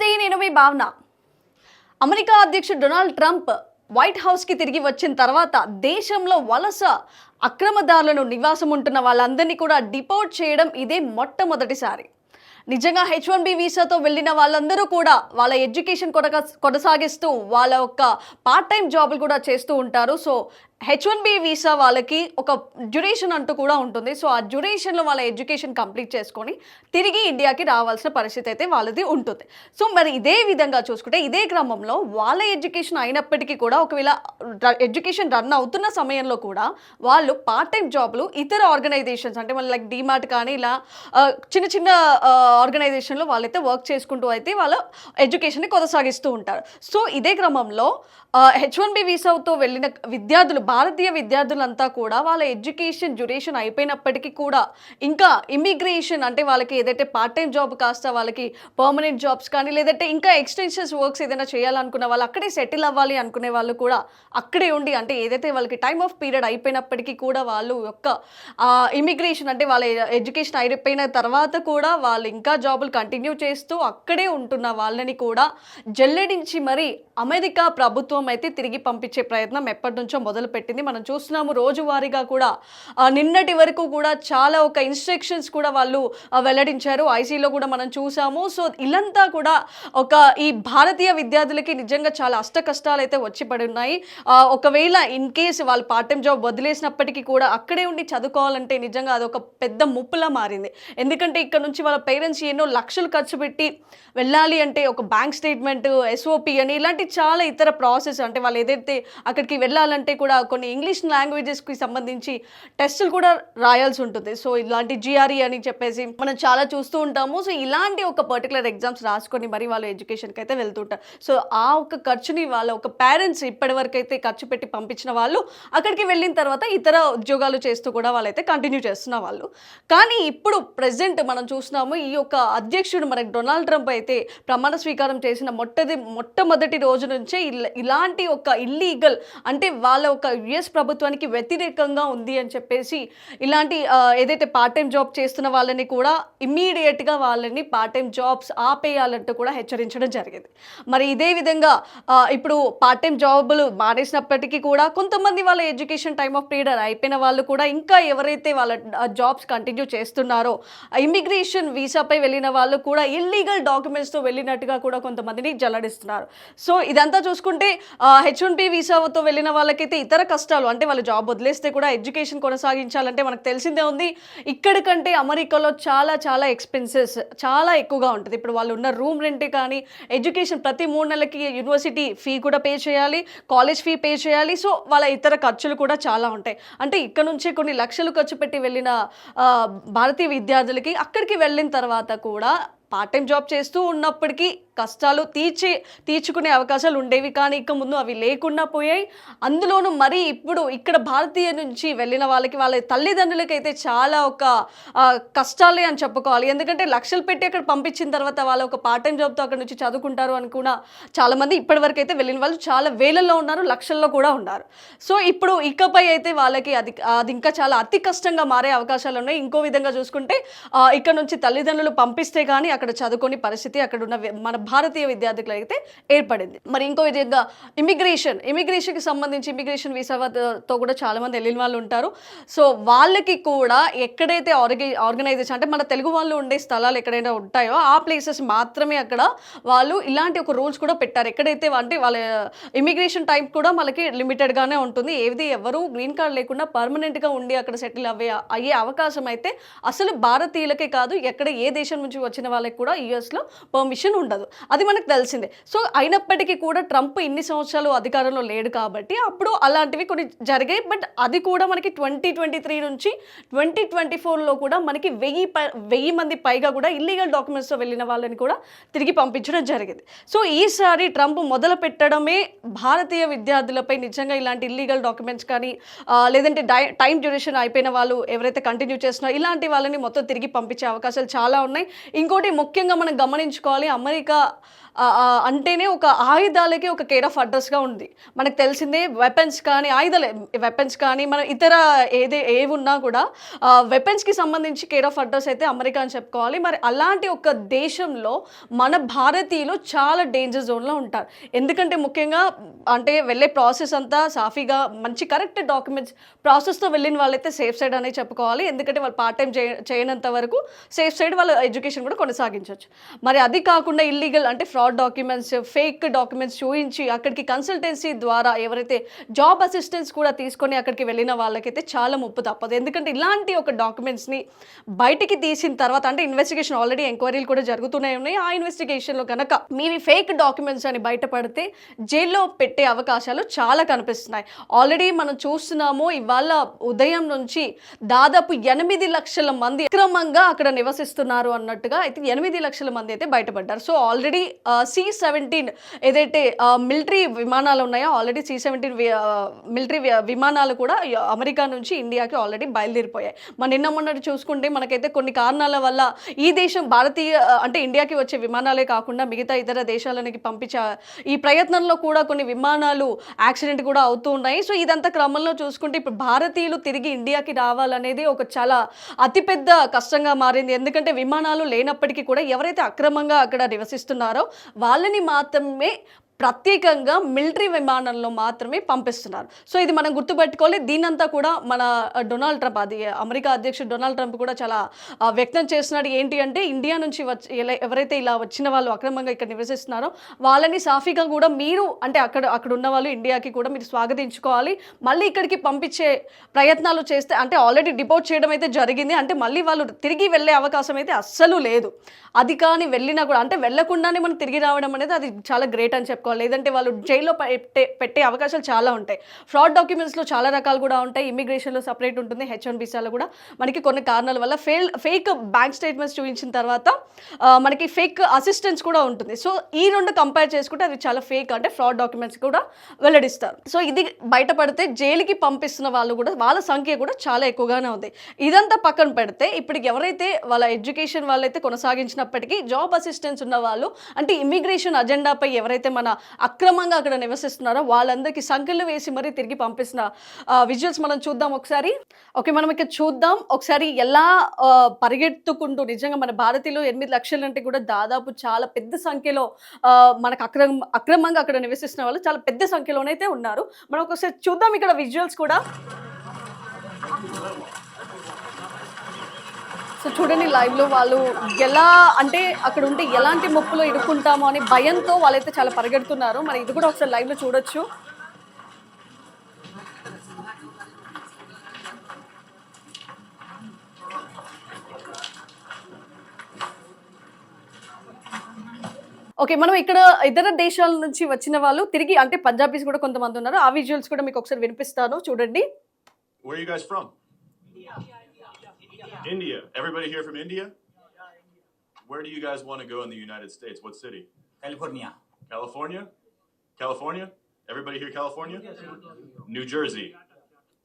నమస్తే నేను మీ భావన. అమెరికా అధ్యక్షుడు డొనాల్డ్ ట్రంప్ వైట్ హౌస్కి తిరిగి వచ్చిన తర్వాత దేశంలో వలస అక్రమదారులను నివాసం ఉంటున్న వాళ్ళందరినీ కూడా డిపోర్ట్ చేయడం ఇదే మొట్టమొదటిసారి. నిజంగా హెచ్ వన్ బి వీసాతో వెళ్ళిన వాళ్ళందరూ కూడా వాళ్ళ ఎడ్యుకేషన్ కొనక కొనసాగిస్తూ వాళ్ళ యొక్క పార్ట్ టైం జాబులు కూడా చేస్తూ ఉంటారు. So H one B visa వాళ్ళకి ఒక డ్యూరేషన్ అంటూ కూడా ఉంటుంది. సో ఆ డ్యూరేషన్లో వాళ్ళ ఎడ్యుకేషన్ కంప్లీట్ చేసుకొని తిరిగి ఇండియాకి రావాల్సిన పరిస్థితి అయితే వాళ్ళది ఉంటుంది. సో మరి ఇదే విధంగా చూసుకుంటే ఇదే క్రమంలో వాళ్ళ ఎడ్యుకేషన్ అయినప్పటికీ కూడా ఒకవేళ ఎడ్యుకేషన్ రన్ అవుతున్న సమయంలో కూడా వాళ్ళు పార్ట్ టైం జాబ్లు ఇతర ఆర్గనైజేషన్స్ అంటే మన లైక్ డిమార్ట్ కానీ ఇలా చిన్న చిన్న ఆర్గనైజేషన్లో వాళ్ళైతే వర్క్ చేసుకుంటూ అయితే వాళ్ళ ఎడ్యుకేషన్ని కొనసాగిస్తూ ఉంటారు. సో ఇదే క్రమంలో హెచ్ వన్ బి వీసాతో వెళ్ళిన విద్యార్థులు భారతీయ విద్యార్థులంతా కూడా వాళ్ళ ఎడ్యుకేషన్ డ్యూరేషన్ అయిపోయినప్పటికీ కూడా ఇంకా ఇమిగ్రేషన్ అంటే వాళ్ళకి ఏదైతే పార్ట్ టైం జాబ్ కాస్త వాళ్ళకి పర్మనెంట్ జాబ్స్ కానీ లేదంటే ఇంకా ఎక్స్టెన్షన్స్ వర్క్స్ ఏదైనా చేయాలనుకున్న వాళ్ళు అక్కడే సెటిల్ అవ్వాలి అనుకునే వాళ్ళు కూడా అక్కడే ఉండి అంటే ఏదైతే వాళ్ళకి టైమ్ ఆఫ్ పీరియడ్ అయిపోయినప్పటికీ కూడా వాళ్ళు యొక్క ఇమిగ్రేషన్ అంటే వాళ్ళ ఎడ్యుకేషన్ అయిపోయిన తర్వాత కూడా వాళ్ళు ఇంకా జాబులు కంటిన్యూ చేస్తూ అక్కడే ఉంటున్న వాళ్ళని కూడా జల్లెడించి మరి అమెరికా ప్రభుత్వం అయితే తిరిగి పంపించే ప్రయత్నం ఎప్పటి నుంచో పెట్టింది. మనం చూస్తున్నాము రోజువారీగా కూడా నిన్నటి వరకు కూడా చాలా ఒక ఇన్స్ట్రక్షన్స్ కూడా వాళ్ళు వెల్లడించారు. ఐసీలో కూడా మనం చూసాము. సో ఇలంతా కూడా ఒక ఈ భారతీయ విద్యార్థులకి నిజంగా చాలా అష్ట కష్టాలు అయితే వచ్చి పడి ఉన్నాయి ఒకవేళ ఇన్ కేస్ వాళ్ళు పార్ట్ టైం జాబ్ వదిలేసినప్పటికీ కూడా అక్కడే ఉండి చదువుకోవాలంటే నిజంగా అదొక పెద్ద ముప్పులా మారింది. ఎందుకంటే ఇక్కడ నుంచి వాళ్ళ పేరెంట్స్ ఎన్నో లక్షలు ఖర్చు పెట్టి వెళ్ళాలి అంటే ఒక బ్యాంక్ స్టేట్మెంట్ ఎస్ఓపి అని ఇలాంటి చాలా ఇతర ప్రాసెస్ అంటే వాళ్ళు ఏదైతే అక్కడికి వెళ్ళాలంటే కూడా కొన్ని ఇంగ్లీష్ లాంగ్వేజెస్కి సంబంధించి టెస్టులు కూడా రాయాల్సి ఉంటుంది. సో ఇలాంటి జిఆర్ఈ అని చెప్పేసి మనం చాలా చూస్తూ ఉంటాము. సో ఇలాంటి ఒక పర్టికులర్ ఎగ్జామ్స్ రాసుకొని మరి వాళ్ళు ఎడ్యుకేషన్కి అయితే వెళ్తుంటారు సో ఆ ఒక ఖర్చుని వాళ్ళ ఒక పేరెంట్స్ ఇప్పటివరకు అయితే ఖర్చు పెట్టి పంపించిన వాళ్ళు అక్కడికి వెళ్ళిన తర్వాత ఇతర ఉద్యోగాలు చేస్తూ కూడా వాళ్ళైతే కంటిన్యూ చేస్తున్న వాళ్ళు. కానీ ఇప్పుడు ప్రెసెంట్ మనం చూస్తున్నాము ఈ యొక్క అధ్యక్షుడు మనకి డొనాల్డ్ ట్రంప్ అయితే ప్రమాణ స్వీకారం చేసిన మొట్టది మొట్టమొదటి రోజు నుంచే ఇలాంటి ఒక ఇల్లీగల్ అంటే వాళ్ళ ఒక యుఎస్ ప్రభుత్వానికి వ్యతిరేకంగా ఉంది అని చెప్పేసి ఇలాంటి ఏదైతే పార్ట్ టైం జాబ్ చేస్తున్న వాళ్ళని కూడా ఇమ్మీడియట్గా వాళ్ళని పార్ట్ టైం జాబ్స్ ఆపేయాలంటూ కూడా హెచ్చరించడం జరిగింది. మరి ఇదే విధంగా ఇప్పుడు పార్ట్ టైం జాబులు మానేసినప్పటికీ కూడా కొంతమంది వాళ్ళ ఎడ్యుకేషన్ టైమ్ ఆఫ్ పీరియడ్ అయిపోయిన వాళ్ళు కూడా ఇంకా ఎవరైతే వాళ్ళ జాబ్స్ కంటిన్యూ చేస్తున్నారో ఇమిగ్రేషన్ వీసాపై వెళ్ళిన వాళ్ళు కూడా ఇల్లీగల్ డాక్యుమెంట్స్తో వెళ్ళినట్టుగా కూడా కొంతమందిని జల్లడిస్తున్నారు. సో ఇదంతా చూసుకుంటే హెచ్ వన్ బి వీసాతో వెళ్ళిన వాళ్ళకైతే ఇతర కష్టాలు అంటే వాళ్ళు జాబ్ వదిలేస్తే కూడా ఎడ్యుకేషన్ కొనసాగించాలంటే మనకు తెలిసిందే ఉంది. ఇక్కడికంటే అమెరికాలో చాలా చాలా ఎక్స్పెన్సెస్ చాలా ఎక్కువగా ఉంటుంది. ఇప్పుడు వాళ్ళు ఉన్న రూమ్ రెంట్ కానీ ఎడ్యుకేషన్ ప్రతి మూడు నెలలకి యూనివర్సిటీ ఫీ కూడా పే చేయాలి కాలేజ్ ఫీ పే చేయాలి. సో వాళ్ళ ఇతర ఖర్చులు కూడా చాలా ఉంటాయి. అంటే ఇక్కడ నుంచే కొన్ని లక్షలు ఖర్చు పెట్టి వెళ్ళిన భారతీయ విద్యార్థులకి అక్కడికి వెళ్ళిన తర్వాత కూడా పార్ట్ టైం జాబ్ చేస్తూ ఉన్నప్పటికీ కష్టాలు తీర్చి తీర్చుకునే అవకాశాలు ఉండేవి. కానీ ఇక ముందు అవి లేకుండా పోయాయి. అందులోనూ మరీ ఇప్పుడు ఇక్కడ భారతీయ నుంచి వెళ్ళిన వాళ్ళకి వాళ్ళ తల్లిదండ్రులకైతే చాలా ఒక కష్టాలే అని చెప్పుకోవాలి. ఎందుకంటే లక్షలు పెట్టి అక్కడ పంపించిన తర్వాత వాళ్ళ ఒక పార్ట్ టైం జాబ్తో అక్కడ నుంచి చదువుకుంటారు అని కూడా చాలామంది ఇప్పటివరకు అయితే వెళ్ళిన వాళ్ళు చాలా వేలల్లో ఉన్నారు లక్షల్లో కూడా ఉన్నారు. సో ఇప్పుడు ఇకపై అయితే వాళ్ళకి అది అది ఇంకా చాలా అతి కష్టంగా మారే అవకాశాలు ఉన్నాయి. ఇంకో విధంగా చూసుకుంటే ఇక్కడ నుంచి తల్లిదండ్రులు పంపిస్తే కానీ అక్కడ చదువుకొని పరిస్థితి అక్కడ ఉన్న మన భారతీయ విద్యార్థులకు అయితే ఏర్పడింది. మరి ఇంకో విధంగా ఇమిగ్రేషన్ ఇమిగ్రేషన్కి సంబంధించి ఇమిగ్రేషన్ వీసాతో కూడా చాలా మంది వెళ్ళిన వాళ్ళు ఉంటారు. సో వాళ్ళకి కూడా ఎక్కడైతే ఆర్గ ఆర్గనైజేషన్ అంటే మన తెలుగు వాళ్ళు ఉండే స్థలాలు ఎక్కడైనా ఉంటాయో ఆ ప్లేసెస్ మాత్రమే అక్కడ వాళ్ళు ఇలాంటి ఒక రూల్స్ కూడా పెట్టారు. ఎక్కడైతే అంటే వాళ్ళ ఇమిగ్రేషన్ టైం కూడా మనకి లిమిటెడ్గానే ఉంటుంది. ఏది ఎవరు గ్రీన్ కార్డ్ లేకుండా పర్మనెంట్గా ఉండి అక్కడ సెటిల్ అవ్వే అయ్యే అవకాశం అయితే అసలు భారతీయులకే కాదు ఎక్కడ ఏ దేశం నుంచి వచ్చిన వాళ్ళకి కూడా యుఎస్లో పర్మిషన్ ఉండదు. అది మనకు తెలిసిందే. సో అయినప్పటికీ కూడా ట్రంప్ ఇన్ని సంవత్సరాలు అధికారంలో లేడు కాబట్టి అప్పుడు అలాంటివి కొన్ని జరిగాయి. బట్ అది కూడా మనకి ట్వంటీ ట్వంటీ త్రీ నుంచి ట్వంటీ ట్వంటీ ఫోర్లో కూడా మనకి వెయ్యి వెయ్యి మంది పైగా కూడా ఇల్లీగల్ డాక్యుమెంట్స్తో వెళ్ళిన వాళ్ళని కూడా తిరిగి పంపించడం జరిగింది. సో ఈసారి ట్రంప్ మొదలు పెట్టడమే భారతీయ విద్యార్థులపై నిజంగా ఇలాంటి ఇల్లీగల్ డాక్యుమెంట్స్ కానీ లేదంటే డై టైం డ్యూరేషన్ అయిపోయిన వాళ్ళు ఎవరైతే కంటిన్యూ చేస్తున్నారో ఇలాంటి వాళ్ళని మొత్తం తిరిగి పంపించే అవకాశాలు చాలా ఉన్నాయి. ఇంకోటి ముఖ్యంగా మనం గమనించుకోవాలి అమెరికా あ。అంటేనే ఒక ఆయుధాలకి ఒక కేర్ ఆఫ్ అడ్రస్గా ఉంది. మనకు తెలిసిందే వెపన్స్ కానీ ఆయుధాలే వెపన్స్ కానీ మన ఇతర ఏదే ఏవి ఉన్నా కూడా వెపన్స్కి సంబంధించి కేర్ ఆఫ్ అడ్రస్ అయితే అమెరికా అని చెప్పుకోవాలి. మరి అలాంటి ఒక దేశంలో మన భారతీయులు చాలా డేంజర్ జోన్లో ఉంటారు. ఎందుకంటే ముఖ్యంగా అంటే వెళ్ళే ప్రాసెస్ అంతా సాఫీగా మంచి కరెక్ట్ డాక్యుమెంట్స్ ప్రాసెస్తో వెళ్ళిన వాళ్ళైతే సేఫ్ సైడ్ అనేది చెప్పుకోవాలి. ఎందుకంటే వాళ్ళు పార్ట్ టైం చేయ చేయనంత వరకు సేఫ్ సైడ్ వాళ్ళ ఎడ్యుకేషన్ కూడా కొనసాగించవచ్చు మరి అది కాకుండా ఇల్లీగల్ అంటే ఫ్రాడ్ డాక్యుమెంట్స్ ఫేక్ డాక్యుమెంట్స్ చూపించి అక్కడికి కన్సల్టెన్సీ ద్వారా ఎవరైతే జాబ్ అసిస్టెన్స్ కూడా తీసుకొని అక్కడికి వెళ్ళిన వాళ్ళకైతే చాలా ముప్పు తప్పదు. ఎందుకంటే ఇలాంటి ఒక డాక్యుమెంట్స్ని బయటికి తీసిన తర్వాత అంటే ఇన్వెస్టిగేషన్ ఆల్రెడీ ఎంక్వైరీలు కూడా జరుగుతూనే ఉన్నాయి. ఆ ఇన్వెస్టిగేషన్లో కనుక మీవి ఫేక్ డాక్యుమెంట్స్ అని బయటపడితే జైల్లో పెట్టే అవకాశాలు చాలా కనిపిస్తున్నాయి. ఆల్రెడీ మనం చూస్తున్నాము ఇవాళ ఉదయం నుంచి దాదాపు ఎనిమిది లక్షల మంది అక్రమంగా అక్కడ నివసిస్తున్నారు అన్నట్టుగా అయితే ఎనిమిది లక్షల మంది అయితే బయటపడ్డారు. సో ఆల్రెడీ సి సెవెంటీన్ ఏదైతే మిలిటరీ విమానాలు ఉన్నాయో ఆల్రెడీ సి సెవెంటీన్ మిలిటరీ విమానాలు కూడా అమెరికా నుంచి ఇండియాకి ఆల్రెడీ బయలుదేరిపోయాయి. మన నిన్న మొన్నటి చూసుకుంటే మనకైతే కొన్ని కారణాల వల్ల ఈ దేశం భారతీయ అంటే ఇండియాకి వచ్చే విమానాలే కాకుండా మిగతా ఇతర దేశాలకి పంపించే ఈ ప్రయత్నంలో కూడా కొన్ని విమానాలు యాక్సిడెంట్ కూడా అవుతూ ఉన్నాయి. సో ఇదంతా క్రమంలో చూసుకుంటే ఇప్పుడు భారతీయులు తిరిగి ఇండియాకి రావాలనేది ఒక చాలా అతిపెద్ద కష్టంగా మారింది. ఎందుకంటే విమానాలు లేనప్పటికీ కూడా ఎవరైతే అక్రమంగా అక్కడ నివసిస్తున్నారో వాళ్ళని మాత్రమే ప్రత్యేకంగా మిలిటరీ విమానంలో మాత్రమే పంపిస్తున్నారు. సో ఇది మనం గుర్తుపెట్టుకోవాలి. దీనంతా కూడా మన డొనాల్డ్ ట్రంప్ అది అమెరికా అధ్యక్షుడు డొనాల్డ్ ట్రంప్ కూడా చాలా వ్యక్తం చేస్తున్నాడు. ఏంటి అంటే ఇండియా నుంచి వచ్చి ఎలా- ఎవరైతే ఇలా వచ్చిన వాళ్ళు అక్రమంగా ఇక్కడ నివసిస్తున్నారో వాళ్ళని సాఫీగా కూడా మీరు అంటే అక్కడ అక్కడ ఉన్న వాళ్ళు ఇండియాకి కూడా మీరు స్వాగతించుకోవాలి. మళ్ళీ ఇక్కడికి పంపించే ప్రయత్నాలు చేస్తే అంటే ఆల్రెడీ డిపోర్ట్ చేయడం అయితే జరిగింది. అంటే మళ్ళీ వాళ్ళు తిరిగి వెళ్ళే అవకాశం అయితే అస్సలు లేదు. అది కానీ వెళ్ళినా కూడా అంటే వెళ్ళకుండానే మనం తిరిగి రావడం అనేది అది చాలా గ్రేట్ అని చెప్పుకోవాలి. లేదంటే వాళ్ళు జైల్లో పెట్టే పెట్టే అవకాశాలు చాలా ఉంటాయి. ఫ్రాడ్ డాక్యుమెంట్స్లో చాలా రకాలు కూడా ఉంటాయి. ఇమిగ్రేషన్లో సపరేట్ ఉంటుంది. హెచ్ వన్ బీసాలో కూడా మనకి కొన్ని కారణాల వల్ల ఫెయిల్ ఫేక్ బ్యాంక్ స్టేట్మెంట్స్ చూపించిన తర్వాత మనకి ఫేక్ అసిస్టెన్స్ కూడా ఉంటుంది. సో ఈ రెండు కంపేర్ చేసుకుంటే అది చాలా ఫేక్ అంటే ఫ్రాడ్ డాక్యుమెంట్స్ కూడా వెల్లడిస్తారు. సో ఇది బయటపడితే జైలుకి పంపిస్తున్న వాళ్ళు కూడా వాళ్ళ సంఖ్య కూడా చాలా ఎక్కువగానే ఉంది. ఇదంతా పక్కన పెడితే ఇప్పుడు ఎవరైతే వాళ్ళ ఎడ్యుకేషన్ వాళ్ళైతే కొనసాగించినప్పటికీ జాబ్ అసిస్టెన్స్ ఉన్న వాళ్ళు అంటే ఇమిగ్రేషన్ అజెండాపై ఎవరైతే మన అక్రమంగా అక్కడ నివసిస్తున్నారో వాళ్ళందరికీ సంఖ్యలు వేసి మరీ తిరిగి పంపిస్తున్న విజువల్స్ మనం చూద్దాం ఒకసారి. ఓకే మనం ఇక్కడ చూద్దాం. ఒకసారి ఎలా పరిగెత్తుకుంటూ నిజంగా మన భారతీయులు ఎనిమిది లక్షలు అంటే కూడా దాదాపు చాలా పెద్ద సంఖ్యలో మనకు అక్రమ అక్రమంగా అక్కడ నివసిస్తున్న వాళ్ళు చాలా పెద్ద సంఖ్యలోనైతే ఉన్నారు. మనం ఒకసారి చూద్దాం ఇక్కడ విజువల్స్ కూడా. సో చూడండి లైవ్లో వాళ్ళు ఎలా అంటే అక్కడ ఉంటే ఎలాంటి ముప్పులో ఇరుక్కుంటామో అని భయంతో వాళ్ళైతే చాలా పరిగెడుతున్నారు. మరి ఇది కూడా ఒకసారి లైవ్లో లో చూడొచ్చు. ఓకే మనం ఇక్కడ ఇతర దేశాల నుంచి వచ్చిన వాళ్ళు తిరిగి అంటే పంజాబీస్ కూడా కొంతమంది ఉన్నారు. ఆ విజువల్స్ కూడా మీకు ఒకసారి వినిపిస్తాను. చూడండి. Where are you guys from? India. Everybody here from India? Where do you guys want to go in the United States? What city? California. California? California? Everybody here, California? New Jersey.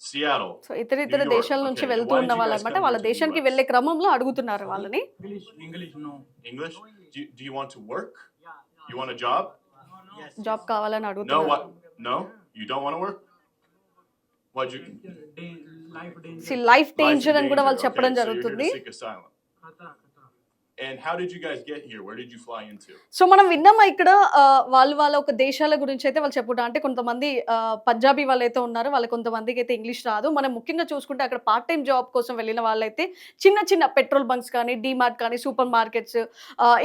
Seattle. So ఇతర ఇతర. దేశాల నుంచి. వెళ్తూ ఉన్న you వాళ్ళు దేశానికి? వెళ్ళే క్రమంలో అడుగుతున్నారు వాళ్ళని English, English, no. English? Do you, do you want to work? You want a job? Yes. Job కావాలని No, అడుగుతున్నారు what? No? You don't want to work? Why'd you? సి లైఫ్ డేంజర్ అని కూడా వాళ్ళు చెప్పడం జరుగుతుంది. And how did khatra. Guys get here where did get fly into so మనం విన్నామా ఇక్కడ? వాళ్ళు వాళ్ళ ఒక దేశాల గురించి అయితే వాళ్ళు చెప్పుకుంటారు అంటే కొంతమంది పంజాబీ వాళ్ళు అయితే ఉన్నారు వాళ్ళ కొంతమందికి అయితే ఇంగ్లీష్ రాదు. మనం ముఖ్యంగా చూసుకుంటే అక్కడ పార్ట్ టైం జాబ్ కోసం వెళ్ళిన వాళ్ళైతే చిన్న చిన్న పెట్రోల్ బంక్స్ కానీ డీమార్ట్ కానీ సూపర్ మార్కెట్స్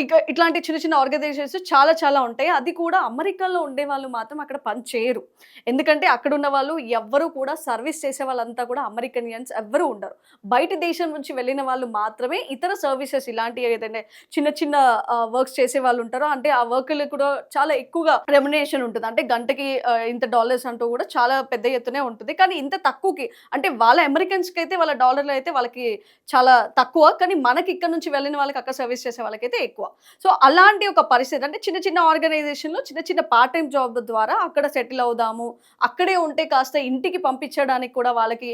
ఇక ఇట్లాంటి చిన్న చిన్న ఆర్గనైజేషన్స్ చాలా చాలా ఉంటాయి. అది కూడా అమెరికాలో ఉండే వాళ్ళు మాత్రం అక్కడ పని చేయరు ఎందుకంటే అక్కడ ఉన్న వాళ్ళు ఎవ్వరూ కూడా సర్వీస్ చేసే వాళ్ళంతా కూడా అమెరికనియన్స్ ఎవ్వరూ ఉండరు. బయట దేశం నుంచి వెళ్ళిన వాళ్ళు మాత్రమే ఇతర సర్వీసెస్ ఇలాంటి ఏదైనా చిన్న చిన్న వర్క్స్ చేసే వాళ్ళు ఉంటారో అంటే ఆ వర్క్లు కూడా చాలా ఎక్కువగా రెమ్యునేషన్ ఉంటుంది. అంటే గంటకి ఇంత డాలర్స్ అంటూ కూడా చాలా పెద్ద ఎత్తునే ఉంటుంది. కానీ ఇంత తక్కువకి అంటే వాళ్ళ అమెరికన్స్కి అయితే వాళ్ళ డాలర్లు అయితే వాళ్ళకి చాలా తక్కువ. కానీ మనకి ఇక్కడ నుంచి వెళ్ళిన వాళ్ళకి అక్కడ సర్వీస్ చేసే వాళ్ళకైతే ఎక్కువ. సో అలాంటి ఒక పరిస్థితి అంటే చిన్న చిన్న ఆర్గనైజేషన్లో చిన్న చిన్న పార్ట్ టైం జాబ్ ద్వారా అక్కడ సెటిల్ అవుదాము. అక్కడే ఉంటే కాస్త ఇంటికి పంపించడానికి కూడా వాళ్ళకి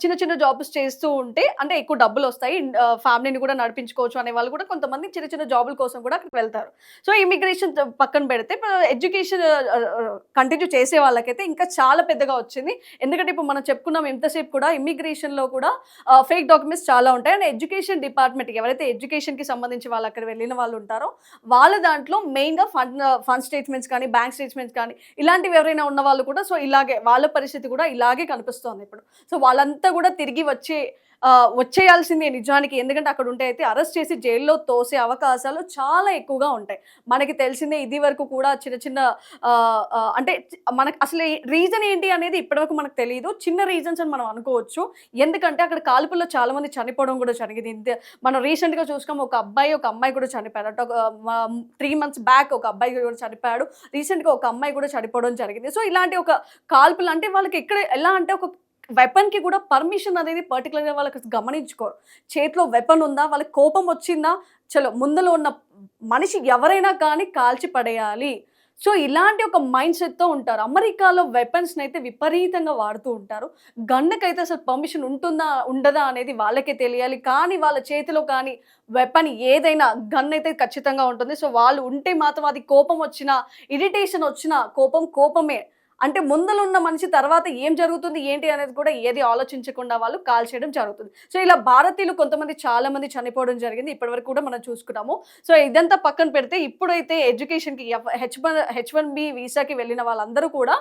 చిన్న చిన్న జాబ్స్ చేస్తూ ఉంటే అంటే ఎక్కువ డబ్బులు వస్తాయి. ఫ్యామిలీని కూడా నడిపించుకోవచ్చు అనే వాళ్ళు కూడా కూడా కొంతమంది చిన్న చిన్న జాబుల కోసం కూడా అక్కడికి వెళ్తారు. సో ఇమిగ్రేషన్ పక్కన పెడితే ఎడ్యుకేషన్ కంటిన్యూ చేసే వాళ్ళకైతే ఇంకా చాలా పెద్దగా వచ్చింది. ఎందుకంటే ఇప్పుడు మనం చెప్పుకున్నాం ఎంతసేపు కూడా ఇమిగ్రేషన్లో కూడా ఫేక్ డాక్యుమెంట్స్ చాలా ఉంటాయి. అండ్ ఎడ్యుకేషన్ డిపార్ట్మెంట్ ఎవరైతే ఎడ్యుకేషన్కి సంబంధించి వాళ్ళు అక్కడ వెళ్ళిన వాళ్ళు ఉంటారో వాళ్ళ దాంట్లో మెయిన్గా ఫండ్ ఫండ్ స్టేట్మెంట్స్ కానీ బ్యాంక్ స్టేట్మెంట్స్ కానీ ఇలాంటివి ఎవరైనా ఉన్న వాళ్ళు కూడా సో ఇలాగే వాళ్ళ పరిస్థితి కూడా ఇలాగే కనిపిస్తోంది ఇప్పుడు. సో వాళ్ళంతా కూడా తిరిగి వచ్చే వచ్చేయాల్సిందే నిజానికి. ఎందుకంటే అక్కడ ఉంటే అయితే అరెస్ట్ చేసి జైల్లో తోసే అవకాశాలు చాలా ఎక్కువగా ఉంటాయి. మనకి తెలిసిందే ఇది వరకు కూడా చిన్న చిన్న అంటే మనకు అసలు రీజన్ ఏంటి అనేది ఇప్పటివరకు మనకు తెలియదు చిన్న రీజన్స్ అని మనం అనుకోవచ్చు. ఎందుకంటే అక్కడ కాల్పుల్లో చాలా మంది చనిపోవడం కూడా జరిగింది. ఇంత- మనం రీసెంట్గా చూసుకున్నాం ఒక అబ్బాయి ఒక అమ్మాయి కూడా చనిపోయారు. అంటే ఒక త్రీ మంత్స్ బ్యాక్ ఒక అబ్బాయి కూడా చనిపోయాడు. రీసెంట్గా ఒక అమ్మాయి కూడా చనిపోవడం జరిగింది. సో ఇలాంటి ఒక కాల్పులు అంటే వాళ్ళకి ఎక్కడ ఎలా అంటే ఒక వెపన్కి కూడా పర్మిషన్ అనేది పర్టికులర్గా వాళ్ళకి గమనించుకోరు చేతిలో వెపన్ ఉందా వాళ్ళకి కోపం వచ్చిందా చలో ముందలో ఉన్న మనిషి ఎవరైనా కానీ కాల్చి పడేయాలి. సో ఇలాంటి ఒక మైండ్ సెట్తో ఉంటారు. అమెరికాలో వెపన్స్ని అయితే విపరీతంగా వాడుతూ ఉంటారు. గన్నకైతే అసలు పర్మిషన్ ఉంటుందా ఉండదా అనేది వాళ్ళకే తెలియాలి. కానీ వాళ్ళ చేతిలో కానీ వెపన్ ఏదైనా గన్ అయితే ఖచ్చితంగా ఉంటుంది. సో వాళ్ళు ఉంటే మాత్రం అది కోపం వచ్చినా ఇరిటేషన్ వచ్చినా కోపం కోపమే అంటే ముందలున్న మనిషి తర్వాత ఏం జరుగుతుంది ఏంటి అనేది కూడా ఏది ఆలోచించకుండా వాళ్ళు కాల్ చేయడం జరుగుతుంది. సో ఇలా భారతీయులు కొంతమంది చాలా మంది చనిపోవడం జరిగింది. ఇప్పటివరకు కూడా మనం చూసుకున్నాము సో ఇదంతా పక్కన పెడితే ఇప్పుడైతే ఎడ్యుకేషన్కి H one H one B వీసాకి వెళ్ళిన వాళ్ళందరూ కూడా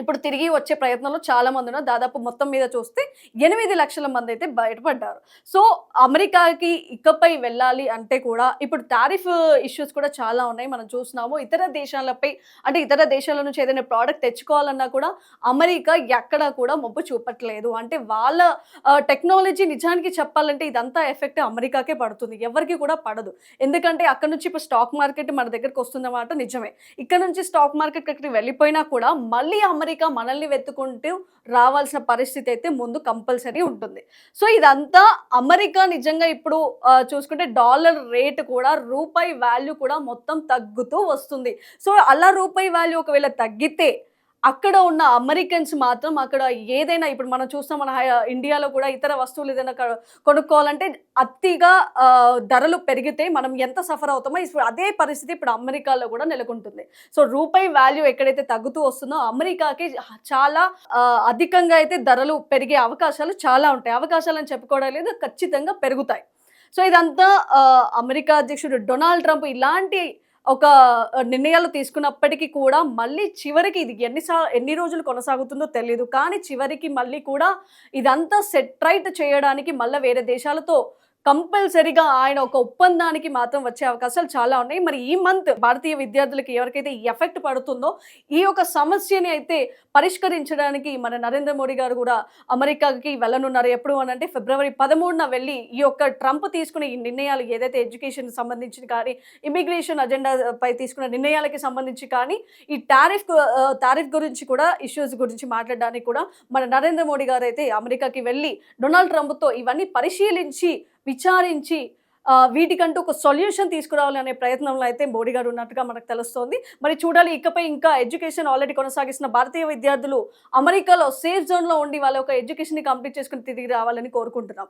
ఇప్పుడు తిరిగి వచ్చే ప్రయత్నంలో చాలా మంది ఉన్నారు. దాదాపు మొత్తం మీద చూస్తే ఎనిమిది లక్షల మంది అయితే బయటపడ్డారు. సో అమెరికాకి ఇకపై వెళ్ళాలి అంటే కూడా ఇప్పుడు టారిఫ్ ఇష్యూస్ కూడా చాలా ఉన్నాయి. మనం చూస్తున్నాము ఇతర దేశాలపై అంటే ఇతర దేశాల నుంచి ఏదైనా ప్రోడక్ట్ తెచ్చుకోవాలన్నా కూడా అమెరికా ఎక్కడా కూడా మొబ్బు చూపట్లేదు. అంటే వాళ్ళ టెక్నాలజీ నిజానికి చెప్పాలంటే ఇదంతా ఎఫెక్ట్ అమెరికాకే పడుతుంది. ఎవరికి కూడా పడదు. ఎందుకంటే అక్కడ నుంచి ఇప్పుడు స్టాక్ మార్కెట్ మన దగ్గరకు వస్తుందన్నమాట నిజమే. ఇక్కడ నుంచి స్టాక్ మార్కెట్ అక్కడికి వెళ్ళిపోయినా కూడా మళ్ళీ అమెరికా మనల్ని వెతుకుంటూ రావాల్సిన పరిస్థితి అయితే ముందు కంపల్సరీ ఉంటుంది. సో ఇదంతా అమెరికా నిజంగా ఇప్పుడు చూసుకుంటే డాలర్ రేట్ కూడా రూపాయి వాల్యూ కూడా మొత్తం తగ్గుతూ వస్తుంది. సో అలా రూపాయి వాల్యూ ఒకవేళ తగ్గితే అక్కడ ఉన్న అమెరికన్స్ మాత్రం అక్కడ ఏదైనా ఇప్పుడు మనం చూస్తాం మన హై- ఇండియాలో కూడా ఇతర వస్తువులు ఏదైనా కొనుక్కోవాలంటే అతిగా ధరలు పెరిగితే మనం ఎంత సఫర్ అవుతామో ఇప్పుడు అదే పరిస్థితి ఇప్పుడు అమెరికాలో కూడా నెలకొంటుంది. సో రూపాయి వాల్యూ ఎక్కడైతే తగ్గుతూ వస్తుందో అమెరికాకి చాలా అధికంగా అయితే ధరలు పెరిగే అవకాశాలు చాలా ఉంటాయి. అవకాశాలు అని చెప్పుకోవడం లేదు ఖచ్చితంగా పెరుగుతాయి. సో ఇదంతా అమెరికా అధ్యక్షుడు డొనాల్డ్ ట్రంప్ ఇలాంటి ఒక నిర్ణయాలు తీసుకున్నప్పటికీ కూడా మళ్ళీ చివరికి ఇది ఎన్నిసా ఎన్ని రోజులు కొనసాగుతుందో తెలియదు కానీ చివరికి మళ్ళీ కూడా ఇదంతా సెట్ రైట్ చేయడానికి మళ్ళీ వేరే దేశాలతో కంపల్సరీగా ఆయన ఒక ఒప్పందానికి మాత్రం వచ్చే అవకాశాలు చాలా ఉన్నాయి. మరి ఈ మంత్ భారతీయ విద్యార్థులకి ఎవరికైతే ఎఫెక్ట్ పడుతుందో ఈ యొక్క సమస్యని అయితే పరిష్కరించడానికి మన నరేంద్ర మోడీ గారు కూడా అమెరికాకి వెళ్ళనున్నారు. ఎప్పుడు అని అంటే ఫిబ్రవరి పదమూడున వెళ్ళి ఈ యొక్క ట్రంప్ తీసుకునే ఈ నిర్ణయాలు ఏదైతే ఎడ్యుకేషన్ సంబంధించి కానీ ఇమిగ్రేషన్ అజెండాపై తీసుకున్న నిర్ణయాలకి సంబంధించి కానీ ఈ టారిఫ్ టారిఫ్ గురించి కూడా ఇష్యూస్ గురించి మాట్లాడడానికి కూడా మన నరేంద్ర మోడీ గారు అయితే అమెరికాకి వెళ్ళి డొనాల్డ్ ట్రంప్తో ఇవన్నీ పరిశీలించి విచారించి వీటికంటూ ఒక సొల్యూషన్ తీసుకురావాలి అనే ప్రయత్నంలో అయితే మోడీ గారు ఉన్నట్టుగా మనకు తెలుస్తోంది. మరి చూడాలి ఇకపై ఇంకా ఎడ్యుకేషన్ ఆల్రెడీ కొనసాగిస్తున్న భారతీయ విద్యార్థులు అమెరికాలో సేఫ్ జోన్లో ఉండి వాళ్ళ యొక్క ఎడ్యుకేషన్ని కంప్లీట్ చేసుకుని తిరిగి రావాలని కోరుకుంటున్నాం.